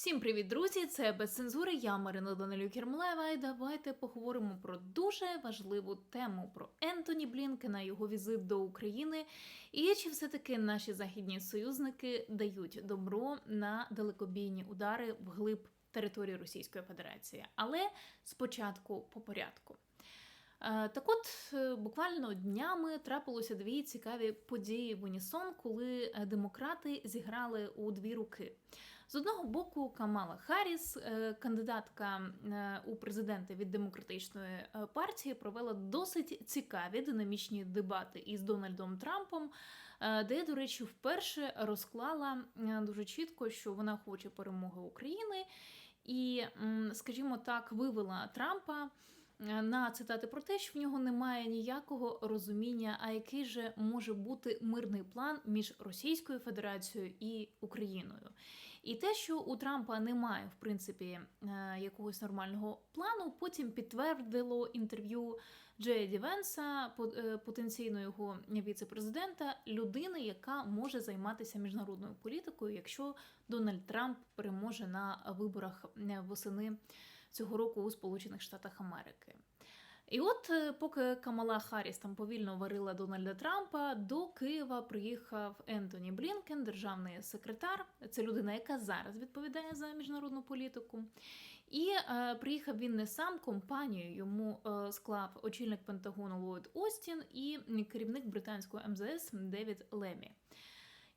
Всім привіт, друзі! Це без цензури. Я Марина Данилюк Єрмолаєва. І давайте поговоримо про дуже важливу тему про Ентоні Блінкена, його візит до України. І чи все-таки наші західні союзники дають добро на далекобійні удари вглиб території Російської Федерації. Але спочатку по порядку. Е, Так от, е, буквально днями трапилося дві цікаві події в Унісон, коли е, демократи зіграли у дві руки. З одного боку, Камала Харріс, е, кандидатка е, у президенти від демократичної е, партії, провела досить цікаві динамічні дебати із Дональдом Трампом, де, до речі, вперше розклала дуже чітко, що вона хоче перемоги України, і, скажімо так, вивела Трампа на цитати про те, що в нього немає ніякого розуміння, а який же може бути мирний план між Російською Федерацією і Україною. І те, що у Трампа немає, в принципі, е, якогось нормального плану, потім підтвердило інтерв'ю Джея Дівенса, по- е, потенційно його віце-президента, людини, яка може займатися міжнародною політикою, якщо Дональд Трамп переможе на виборах е, восени цього року у Сполучених Штатах Америки. І от, е, поки Камала Харріс там повільно варила Дональда Трампа, до Києва приїхав Ентоні Блінкен, державний секретар. Це людина, яка зараз відповідає за міжнародну політику. І е, приїхав він не сам, компанію йому е, склав очільник Пентагону Ллойд Остін і керівник британського МЗС Девід Лемі.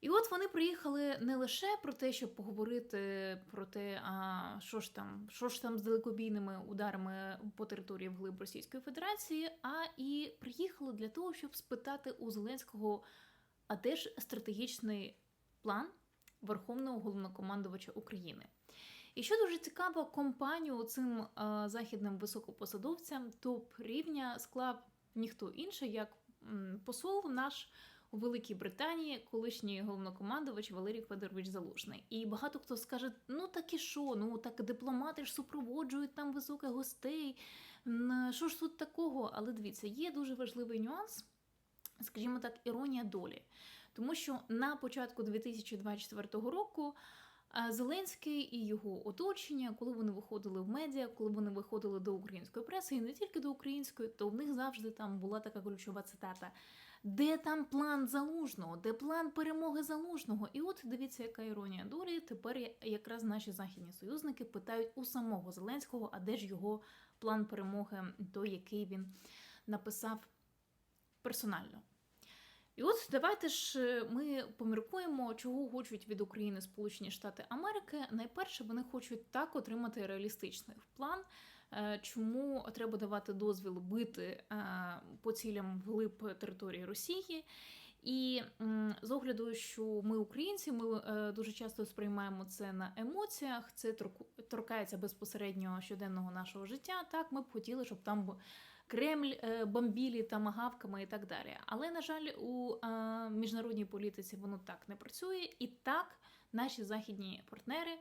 І от вони приїхали не лише про те, щоб поговорити про те, а що ж там, що ж там з далекобійними ударами по території вглиб Російської Федерації, а і приїхали для того, щоб спитати у Зеленського, а де ж стратегічний план Верховного головнокомандувача України. І що дуже цікаво, компанію цим західним високопосадовцям топ рівня склав ніхто інший, як посол наш у Великій Британії, колишній головнокомандувач Валерій Федорович Залужний. І багато хто скаже: ну так і що? Ну так дипломати ж супроводжують там високих гостей. Що ж тут такого? Але дивіться, є дуже важливий нюанс. Скажімо так, іронія долі. Тому що на початку 2024 року Зеленський і його оточення, коли вони виходили в медіа, коли вони виходили до української преси, і не тільки до української, то в них завжди там була така ключова цитата: де там план залужного, де план перемоги залужного? І от дивіться, яка іронія долі. Тепер якраз наші західні союзники питають у самого Зеленського, а де ж його план перемоги, той, який він написав персонально. І от давайте ж е, ми поміркуємо, чого хочуть від України Сполучені Штати Америки. Найперше, вони хочуть так отримати реалістичний план, чому треба давати дозвіл бити е, по цілям вглиб території Росії. І з огляду, що ми українці, ми е, дуже часто сприймаємо це на емоціях, це торкається безпосередньо щоденного нашого життя. Так, ми б хотіли, щоб там Кремль е, бомбілі тамагавками і так далі. Але, на жаль, у е, міжнародній політиці воно так не працює, і так наші західні партнери.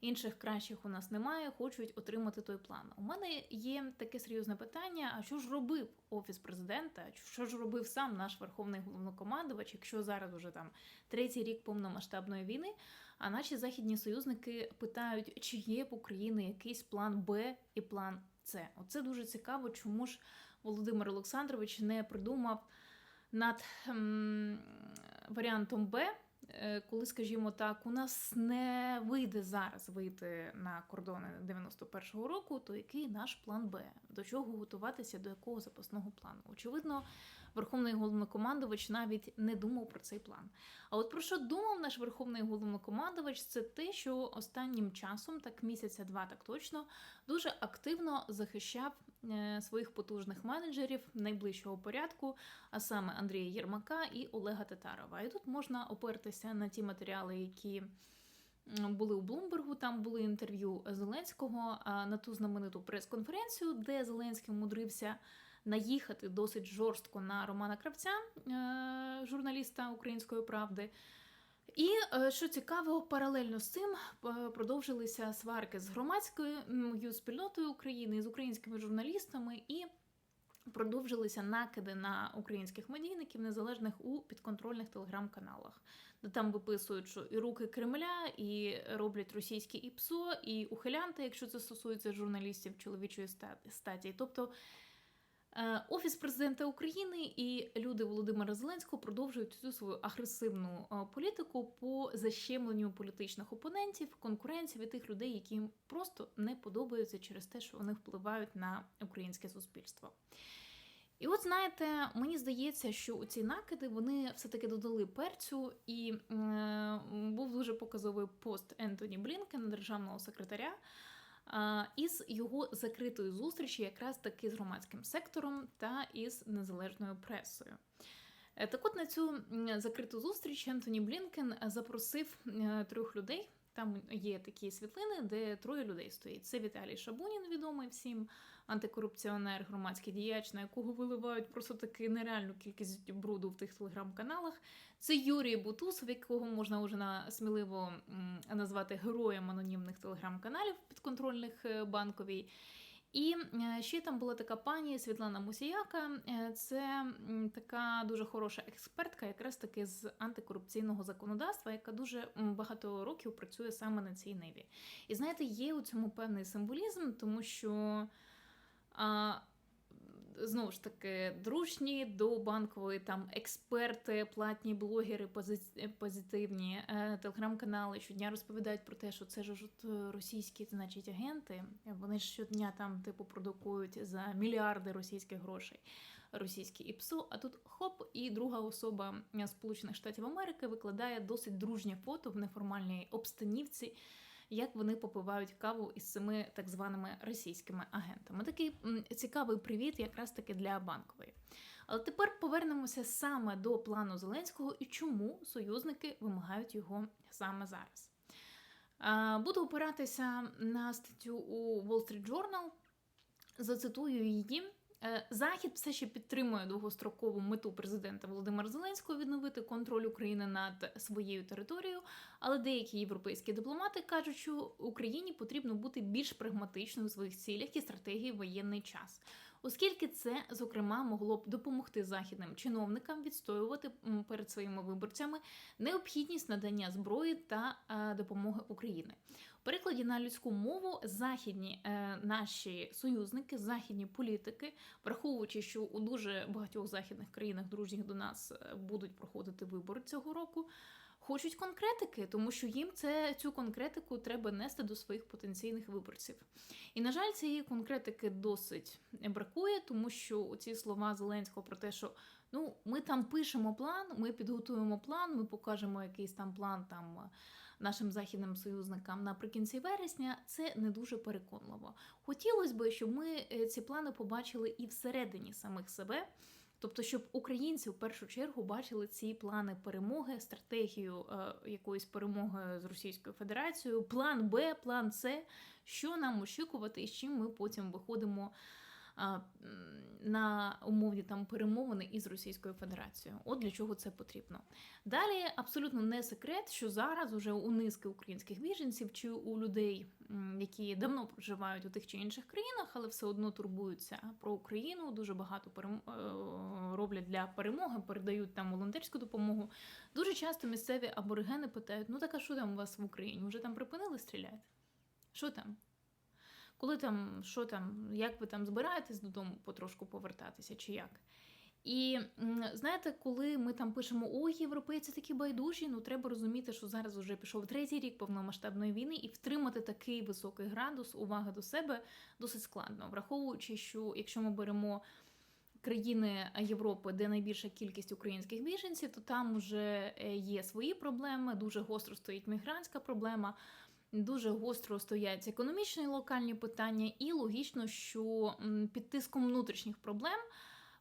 Інших кращих у нас немає, хочуть отримати той план. У мене є таке серйозне питання: а що ж робив офіс президента? Що ж робив сам наш верховний головнокомандувач, якщо зараз уже там третій рік повномасштабної війни? А наші західні союзники питають, чи є в Україні якийсь план Б і план С. Оце дуже цікаво, чому ж Володимир Олександрович не придумав над ем, варіантом Б. е, Коли, скажімо так, у нас не вийде зараз вийти на кордони 91-го року, то який наш план Б? До чого готуватися, до якого запасного плану? Очевидно, Верховний головнокомандувач навіть не думав про цей план. А от про що думав наш верховний головнокомандувач, це те, що останнім часом, так місяця два, так точно, дуже активно захищав е, своїх потужних менеджерів найближчого порядку, а саме Андрія Єрмака і Олега Татарова. І тут можна опертися на ті матеріали, які. Були у Блумбергу, там були інтерв'ю Зеленського на ту знамениту прес-конференцію, де Зеленський мудрився наїхати досить жорстко на Романа Кравця, е, журналіста Української правди. І е, що цікаво, паралельно з цим е, продовжилися сварки з громадською спільнотою України, з українськими журналістами і продовжилися накиди на українських медійників незалежних у підконтрольних телеграм-каналах, де там виписують, що і руки Кремля, і роблять російські ІПСО, і ухилянти, якщо це стосується журналістів чоловічої статі. Тобто Офіс президента України і люди Володимира Зеленського продовжують цю свою агресивну е, політику по защемленню політичних опонентів, конкуренців і тих людей, які їм просто не подобаються через те, що вони впливають на українське суспільство. І от знаєте, мені здається, що ці накиди вони все-таки додали перцю, і е, був дуже показовий пост Ентоні Блінкена, державного секретаря, е, із його закритої зустрічі, якраз таки з громадським сектором та із незалежною пресою. Е, Так от на цю закриту зустріч Ентоні Блінкен запросив е, трьох людей. Там є такі світлини, де троє людей стоїть. Це Віталій Шабунін, відомий всім, антикорупціонер, громадський діяч, на якого виливають просто таки нереальну кількість бруду в тих телеграм-каналах. Це Юрій Бутусов, якого можна вже сміливо назвати героєм анонімних телеграм-каналів підконтрольних е, банковій. І е, ще там була така пані Світлана Мусіяка. Е, Це така дуже хороша експертка, якраз таки з антикорупційного законодавства, яка дуже багато років працює саме на цій ниві. І знаєте, є у цьому певний символізм, тому що. А, Знову ж таки, дружні до банкової там експерти, платні блогери, пози- позитивні е, телеграм-канали щодня розповідають про те, що це ж е, російські, значить, агенти. Вони ж щодня там типу продукують за мільярди російських грошей російські ІПСО. А тут хоп, і друга особа е, Сполучених Штатів Америки викладає досить дружнє фото в неформальній обстанівці як вони попивають каву із цими так званими російськими агентами. Такий цікавий привіт, якраз таки для банкової. Але тепер повернемося саме до плану Зеленського і чому союзники вимагають його саме зараз. Буду опиратися на статтю у Wall Street Journal. Зацитую її. Е, Захід все ще підтримує довгострокову мету президента Володимира Зеленського відновити контроль України над своєю територією, але деякі європейські дипломати кажуть, що Україні потрібно бути більш прагматичною у своїх цілях і стратегії в воєнний час, оскільки це, зокрема, могло б допомогти західним чиновникам відстоювати перед своїми виборцями необхідність надання зброї та е, допомоги Україні. Перекладі на людську мову західні е, наші союзники, західні політики, враховуючи, що у дуже багатьох західних країнах, дружніх до нас, е, будуть проходити вибори цього року. Хочуть конкретики, тому що їм це цю конкретику треба нести до своїх потенційних виборців. І на жаль, цієї конкретики досить бракує, тому що ці слова Зеленського про те, що ну ми там пишемо план, ми підготуємо план, ми покажемо якийсь там план там нашим західним союзникам наприкінці вересня, це не дуже переконливо. Хотілося б, щоб ми е, ці плани побачили і всередині самих себе. Тобто, щоб українці в першу чергу бачили ці плани перемоги, стратегію е, якоїсь перемоги з Російською Федерацією, план Б, план С, що нам очікувати і з чим ми потім виходимо на умовні там перемовини із Російською Федерацією. От для чого це потрібно. Далі абсолютно не секрет, що зараз уже у низки українських біженців чи у людей, які давно проживають у тих чи інших країнах, але все одно турбуються про Україну. Дуже багато перем... е, роблять для перемоги, передають там волонтерську допомогу. Дуже часто місцеві аборигени питають: ну так а що там у вас в Україні? Вже там припинили стріляти? Що там? Коли там, що там, як ви там збираєтесь додому потрошку повертатися, чи як? І знаєте, коли ми там пишемо ой, європейці такі байдужі, ну треба розуміти, що зараз вже пішов третій рік повномасштабної війни, і втримати такий високий градус уваги до себе досить складно, враховуючи, що якщо ми беремо країни Європи, де найбільша кількість українських біженців, то там вже е, є свої проблеми. Дуже гостро стоїть мігрантська проблема. Дуже гостро стоять економічні і локальні питання, і логічно, що під тиском внутрішніх проблем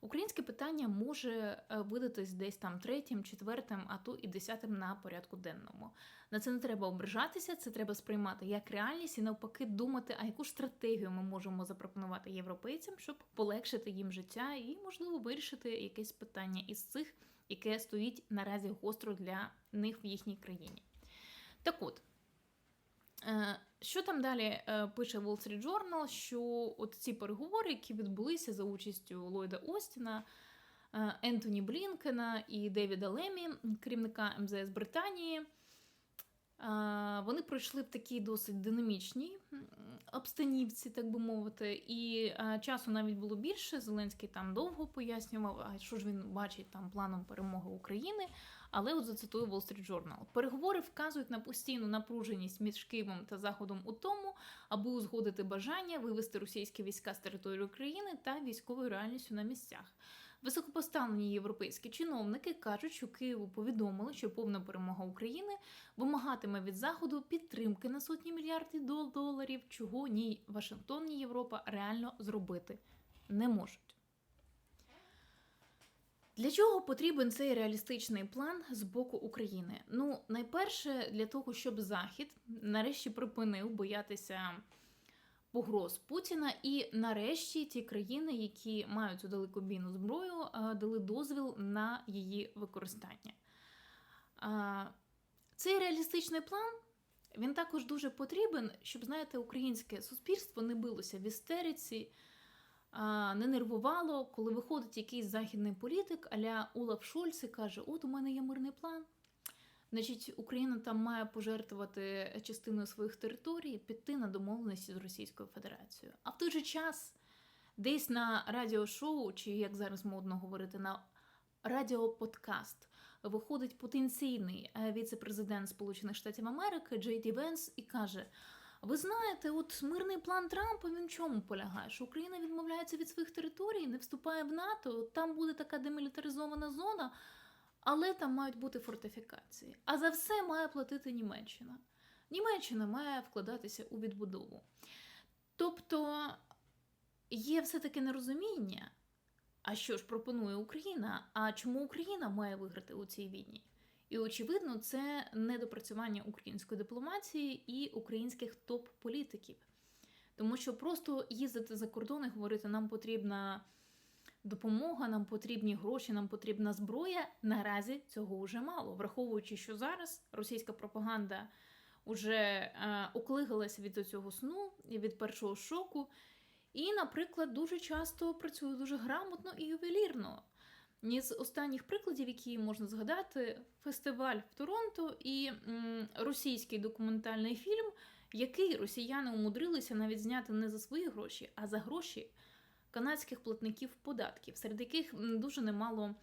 українське питання може е, видатись десь там третім, четвертим, а то і десятим на порядку денному. На це не треба ображатися, це треба сприймати як реальність і навпаки думати, а яку ж стратегію ми можемо запропонувати європейцям, щоб полегшити їм життя і, можливо, вирішити якесь питання із цих, яке стоїть наразі гостро для них в їхній країні. Так от. Е, що там далі е, пише Wall Street Journal, що от ці переговори, які відбулися за участю Ллойда Остіна, е, Ентоні Блінкена і Девіда Лемі, керівника МЗС Британії, вони пройшли в такій досить динамічній обстанівці, так би мовити, і часу навіть було більше. Зеленський там довго пояснював, а що ж він бачить там планом перемоги України. Але от зацитую Wall Street Journal. Переговори вказують на постійну напруженість між Києвом та Заходом у тому, аби узгодити бажання вивести російські війська з території України та військовою реальністю на місцях. Високопоставлені європейські чиновники кажуть, що Києву повідомили, що повна перемога України вимагатиме від заходу підтримки на сотні мільярдів дол- доларів, чого ні Вашингтон, ні Європа реально зробити не можуть. Для чого потрібен цей реалістичний план з боку України? Ну, найперше, для того, щоб Захід нарешті припинив боятися погроз Путіна, і нарешті ті країни, які мають цю далекобійну зброю, е, дали дозвіл на її використання. Цей реалістичний план він також дуже потрібен, щоб знаєте, українське суспільство не билося в істериці не нервувало, коли виходить якийсь західний політик, аля Олаф Шольц і каже: От у мене є мирний план. Значить, Україна там має пожертвувати частиною своїх територій, піти на домовленості з Російською Федерацією. А в той же час десь на радіошоу, чи як зараз модно говорити, на радіоподкаст виходить потенційний е, віце-президент Сполучених Штатів Америки Джей Ді Венс і каже: ви знаєте, от мирний план Трампа він в чому полягає? Що Україна відмовляється від своїх територій, не вступає в НАТО, там буде така демілітаризована зона, але там мають бути фортифікації. А за все має платити Німеччина. Німеччина має вкладатися у відбудову. Тобто є все-таки нерозуміння, а що ж пропонує Україна? А чому Україна має виграти у цій війні? І очевидно, це недопрацювання української дипломатії і українських топ-політиків. Тому що просто їздити за кордон і говорити, нам потрібна допомога, нам потрібні гроші, нам потрібна зброя. Наразі цього вже мало, враховуючи, що зараз російська пропаганда вже е, оклигалася від цього сну від першого шоку. І, наприклад, дуже часто працює дуже грамотно і ювелірно. Ні з останніх прикладів, які можна згадати, фестиваль в Торонто і м, російський документальний фільм, який росіяни умудрилися навіть зняти не за свої гроші, а за гроші канадських платників податків, серед яких дуже немало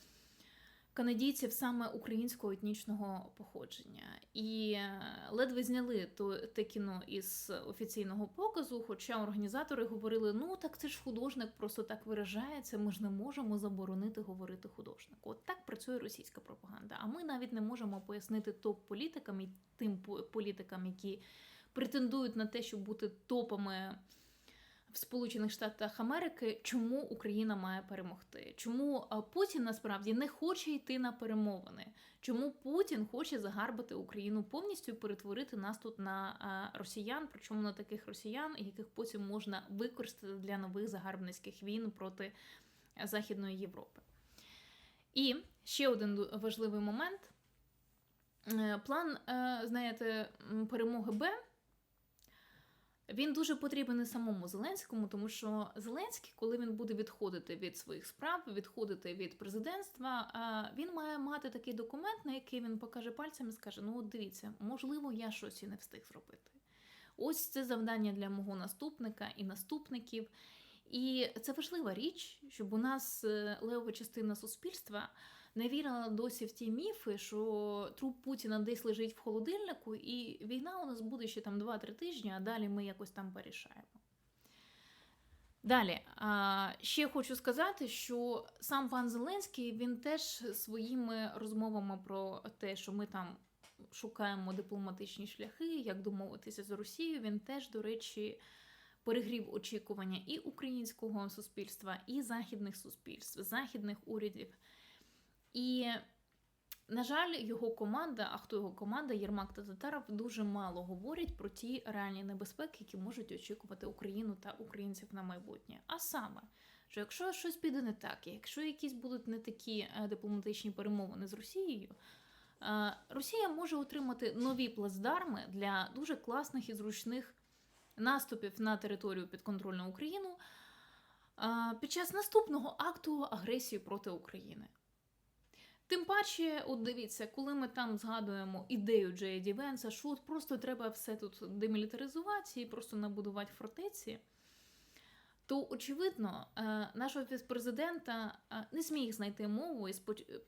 канадійців саме українського етнічного походження. І е, ледве зняли то те кіно із офіційного показу. Хоча організатори говорили: ну так це ж художник просто так виражається. Ми ж не можемо заборонити говорити художнику. От так працює російська пропаганда. А ми навіть не можемо пояснити топ-політикам і тим політикам, які претендують на те, щоб бути топами в Сполучених Штатах Америки, чому Україна має перемогти? Чому Путін насправді не хоче йти на перемовини? Чому Путін хоче загарбати Україну повністю і перетворити нас тут на росіян, причому на таких росіян, яких потім можна використати для нових загарбницьких війн проти Західної Європи? І ще один важливий момент. Е, План, е, знаєте, перемоги Б він дуже потрібен і самому Зеленському, тому що Зеленський, коли він буде відходити від своїх справ, відходити від президентства, він має мати такий документ, на який він покаже пальцем і скаже: Ну, от дивіться, можливо, я щось і не встиг зробити. Ось це завдання для мого наступника і наступників. І це важлива річ, щоб у нас е, левова частина суспільства не вірила досі в ті міфи, що труп Путіна десь лежить в холодильнику, і війна у нас буде ще там 2-3 тижні, а далі ми якось там порішаємо. Далі, ще хочу сказати, що сам пан Зеленський він теж своїми розмовами про те, що ми там шукаємо дипломатичні шляхи, як домовитися з Росією, він теж, до речі, перегрів очікування і українського суспільства, і західних суспільств, західних урядів. І, на жаль, його команда, а хто його команда, Єрмак та Татаров, дуже мало говорять про ті реальні небезпеки, які можуть очікувати Україну та українців на майбутнє. А саме, що якщо щось піде не так, якщо якісь будуть не такі е, дипломатичні перемовини з Росією, е, Росія може отримати нові плацдарми для дуже класних і зручних наступів на територію підконтрольну Україну під час наступного акту агресії проти України. Тим паче, от дивіться, коли ми там згадуємо ідею Джея Ді Венса, що от просто треба все тут демілітаризувати і просто набудувати фортеці, то очевидно, е, наш офіс президента е, не зміг знайти мову із е,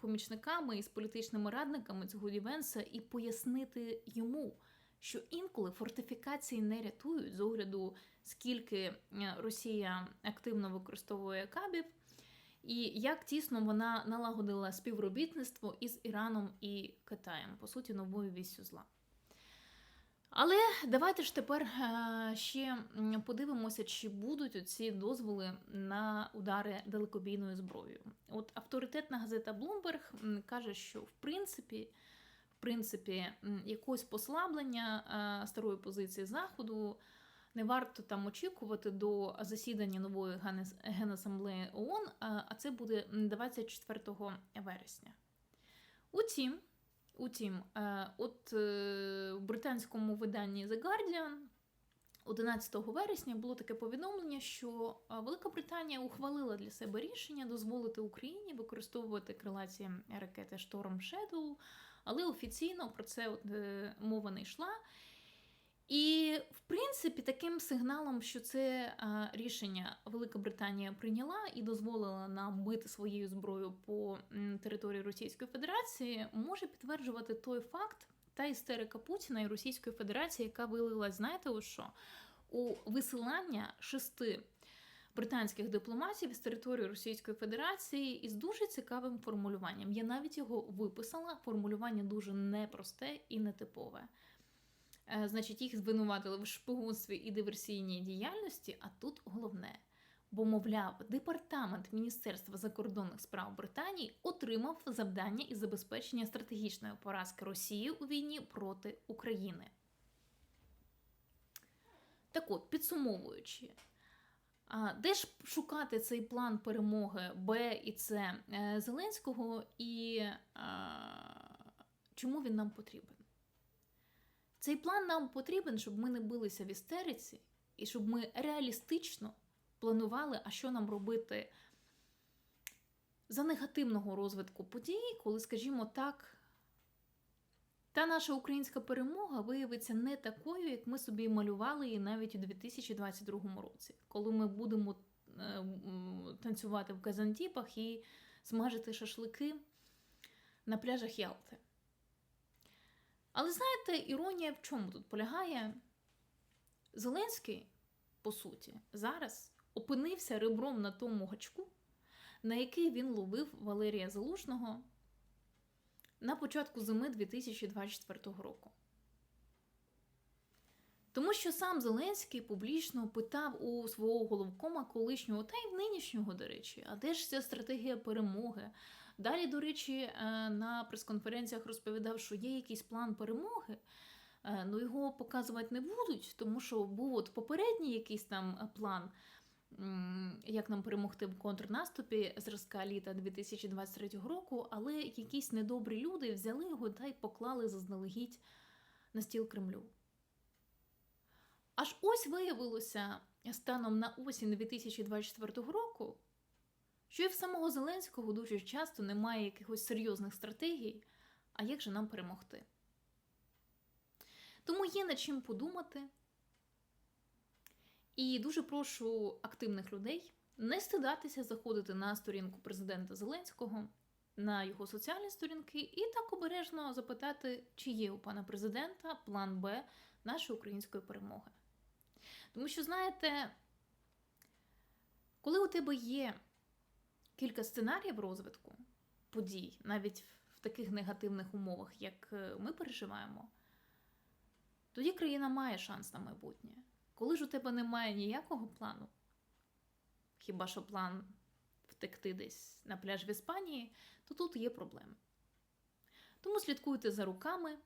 помічниками з політичними радниками цього Ді Венса і пояснити йому, що інколи фортифікації не рятують з огляду, скільки Росія активно використовує кабів. І як тісно вона налагодила співробітництво із Іраном і Китаєм, по суті, новою вістю зла. Але давайте ж тепер е, ще подивимося, чи будуть оці дозволи на удари далекобійною зброєю. От авторитетна газета Bloomberg каже, що в принципі, в принципі, м, якогось послаблення е, старої позиції Заходу не варто там очікувати до засідання нової Генасамблеї ООН, а це буде 24 вересня. Утім, утім, е, от е, в британському виданні The Guardian 11 вересня було таке повідомлення, що е, Велика Британія ухвалила для себе рішення дозволити Україні використовувати крилаті ракети Storm Shadow, але офіційно про це мова не йшла. І, в принципі, таким сигналом, що це а, рішення Велика Британія прийняла і дозволила нам бити своєю зброєю по території Російської Федерації, може підтверджувати той факт та істерика Путіна і Російської Федерації, яка вилилась, знаєте, у що? У висилання шести британських дипломатів з території Російської Федерації із дуже цікавим формулюванням. Я навіть його виписала. Формулювання дуже непросте і нетипове. Е, Значить, їх звинуватили в шпигунстві і диверсійній діяльності, а тут головне. Бо, мовляв, департамент Міністерства закордонних справ Британії отримав завдання із забезпечення стратегічної поразки Росії у війні проти України. Так от, підсумовуючи, де ж шукати цей план перемоги Б і С е, Зеленського, і а, чому він нам потрібен? Цей план нам потрібен, щоб ми не билися в істериці, і щоб ми реалістично планували, а що нам робити за негативного розвитку подій, коли, скажімо так, та наша українська перемога виявиться не такою, як ми собі малювали її навіть у 2022 році, коли ми будемо е, танцювати в Казантіпах і смажити шашлики на пляжах Ялти. Але знаєте, іронія в чому тут полягає? Зеленський, по суті, зараз опинився ребром на тому гачку, на який він ловив Валерія Залужного на початку зими 2024 року. Тому що сам Зеленський публічно питав у свого головкома колишнього, та й в нинішнього, до речі, а де ж ця стратегія перемоги? Далі, до речі, е, на прес-конференціях розповідав, що є якийсь план перемоги. Е, Ну, його показувати не будуть, тому що був от попередній якийсь там план, як нам перемогти в контрнаступі зразка літа 2023 року, але якісь недобрі люди взяли його та й поклали заздалегідь на стіл Кремлю. Аж ось виявилося станом на осінь 2024 року, що і в самого Зеленського дуже часто немає якихось серйозних стратегій, а як же нам перемогти. Тому є над чим подумати. І дуже прошу активних людей не стидатися заходити на сторінку президента Зеленського, на його соціальні сторінки, і так обережно запитати, чи є у пана президента план Б нашої української перемоги. Тому що, знаєте, коли у тебе є кілька сценаріїв розвитку подій, навіть в таких негативних умовах, як е, ми переживаємо, тоді країна має шанс на майбутнє. Коли ж у тебе немає ніякого плану, хіба що план втекти десь на пляж в Іспанії, то тут є проблеми. Тому слідкуйте за руками.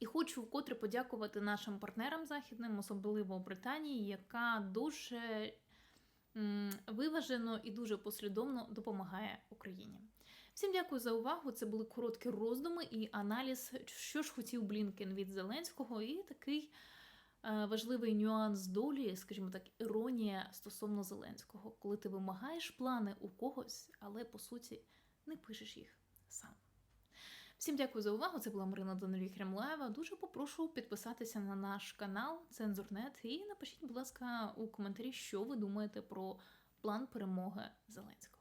І хочу вкотре подякувати нашим партнерам західним, особливо Британії, яка дуже виважено і дуже послідовно допомагає Україні. Всім дякую за увагу. Це були короткі роздуми і аналіз, що ж хотів Блінкен від Зеленського, і такий е, важливий нюанс долі, скажімо так, іронія стосовно Зеленського, коли ти вимагаєш плани у когось, але по суті не пишеш їх сам. Всім дякую за увагу. Це була Марина Данилі Кремлаєва. Дуже попрошу підписатися на наш канал Цензурнет і напишіть, будь ласка, у коментарі, що ви думаєте про план перемоги Зеленського.